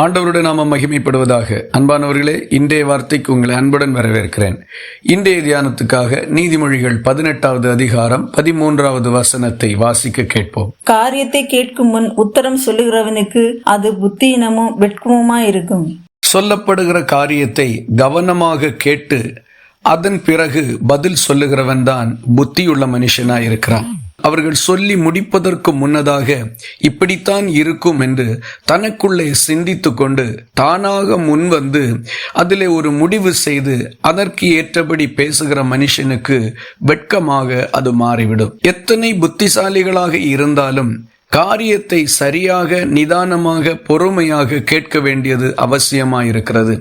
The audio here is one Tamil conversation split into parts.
ஆண்டவருடைய நாம மகிமைப்படுவதாக. அன்பானவர்களே இன்றைய வார்த்தைக்கு உங்களை அன்புடன் வரவேற்கிறேன். இன்றைய தியானத்துக்காக நீதிமொழிகள் பதினெட்டாவது அதிகாரம் பதிமூன்றாவது வசனத்தை வாசிக்க கேட்போம். காரியத்தை கேட்கும் முன் உத்தரம் சொல்லுகிறவனுக்கு அது புத்தியினமும் வெட்கமுமா இருக்கும். சொல்லப்படுகிற காரியத்தை கவனமாக கேட்டு அதன் பிறகு பதில் சொல்லுகிறவன் தான் புத்தியுள்ள மனுஷனாய் இருக்கிறான் அவர்கள் சொல்லி முடிப்பதற்கு முன்னதாக இப்படித்தான் இருக்கும் என்று தனக்குள்ளே சிந்தித்து கொண்டு தானாக முன்வந்து அதிலே ஒரு முடிவு செய்து அதற்கு ஏற்றபடி பேசுகிற மனுஷனுக்கு வெட்கமாக அது மாறிவிடும். எத்தனை புத்திசாலிகளாக இருந்தாலும் காரியத்தை சரியாக நிதானமாக பொறுமையாக கேட்க வேண்டியது அவசியமாயிருக்கிறது.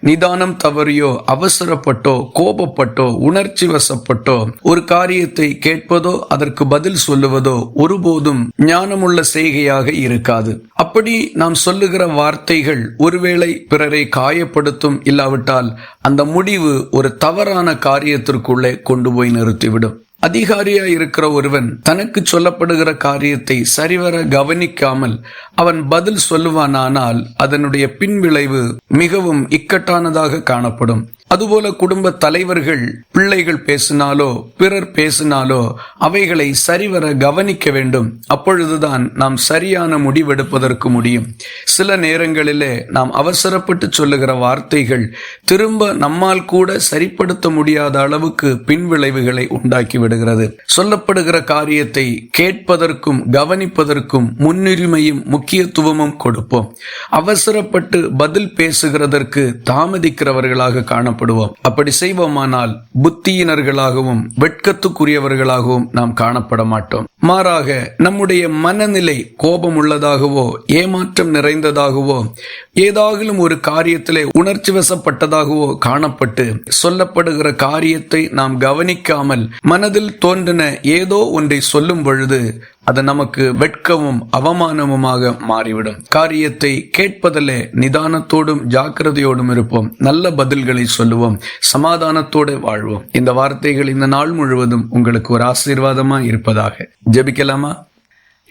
நிதானம் தவறியோ அவசரப்பட்டோ கோபப்பட்டோ உணர்ச்சி வசப்பட்டோ ஒரு காரியத்தை கேட்பதோ அதற்கு பதில் சொல்லுவதோ ஒருபோதும் ஞானமுள்ள செய்கையாக இருக்காது. அப்படி நாம் சொல்லுகிற வார்த்தைகள் ஒருவேளை பிறரை காயப்படுத்தும் இல்லாவிட்டால் அந்த முடிவு ஒரு தவறான காரியத்திற்குள்ளே கொண்டு போய் நிறுத்திவிடும். அதிகாரியா இருக்கிற ஒருவன் தனக்கு சொல்லப்படுகிற காரியத்தை சரிவர கவனிக்காமல் அவன் பதில் சொல்லுவானானால் அதனுடைய பின்விளைவு மிகவும் இக்கட்டானதாக காணப்படும். அதுபோல குடும்ப தலைவர்கள் பிள்ளைகள் பேசினாலோ பிறர் பேசினாலோ அவைகளை சரிவர கவனிக்க வேண்டும். அப்பொழுதுதான் நாம் சரியான முடிவெடுப்பதற்கு முடியும். சில நேரங்களிலே நாம் அவசரப்பட்டு சொல்லுகிற வார்த்தைகள் திரும்ப நம்மால் கூட சரிப்படுத்த முடியாத அளவுக்கு பின்விளைவுகளை உண்டாக்கி விடுகிறது. சொல்லப்படுகிற காரியத்தை கேட்பதற்கும் கவனிப்பதற்கும் முன்னுரிமையும் முக்கியத்துவமும் கொடுப்போம். அவசரப்பட்டு பதில் பேசுகிறதற்கு தாமதிக்கிறவர்களாக காணப்படுவோம். அப்படி செய்வோமானால் புத்தியினர்களாகவும் வெட்கத்துக்குரியவர்களாகவும் நாம் காணப்பட மாட்டோம். மாறாக நம்முடைய மனநிலை கோபம் உள்ளதாகவோ ஏமாற்றம் நிறைந்ததாகவோ ஏதாகிலும் ஒரு காரியத்திலே உணர்ச்சி வசப்பட்டதாகவோ காணப்பட்டு சொல்லப்படுகிற காரியத்தை நாம் கவனிக்காமல் மனதில் தோன்றின ஏதோ ஒன்றை சொல்லும் பொழுது அது நமக்கு வெட்கவும் அவமானமுமாக மாறிவிடும். காரியத்தை கேட்பதிலே நிதானத்தோடும் ஜாக்கிரதையோடும் இருப்போம். நல்ல பதில்களை சொல்லுவோம். சமாதானத்தோடு வாழ்வோம். இந்த வார்த்தைகள் இந்த நாள் முழுவதும் உங்களுக்கு ஒரு ஆசீர்வாதமா இருப்பதாக. ஜெபிக்கலாமா?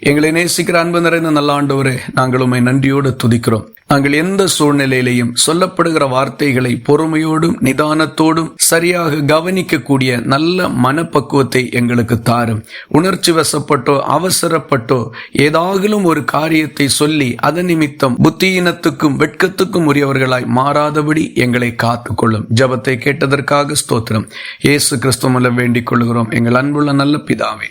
எங்களை நேசிக்கிற அன்பு நிறைந்த நல்ல ஆண்டவரே நாங்கள் உண்மை நன்றியோடு துதிக்கிறோம். நாங்கள் எந்த சூழ்நிலையிலையும் சொல்லப்படுகிற வார்த்தைகளை பொறுமையோடும் நிதானத்தோடும் சரியாக கவனிக்கக்கூடிய நல்ல மனப்பக்குவத்தை எங்களுக்கு தாரும். உணர்ச்சி வசப்பட்டோ அவசரப்பட்டோ ஏதாகிலும் ஒரு காரியத்தை சொல்லி அதன் நிமித்தம் புத்தியினத்துக்கும் வெட்கத்துக்கும் உரியவர்களாய் மாறாதபடி எங்களை காத்துக்கொள்ளும். ஜபத்தை கேட்டதற்காக ஸ்தோத்திரம். இயேசு கிறிஸ்துவ வேண்டிக் கொள்கிறோம். எங்கள் அன்புள்ள நல்ல பிதாவே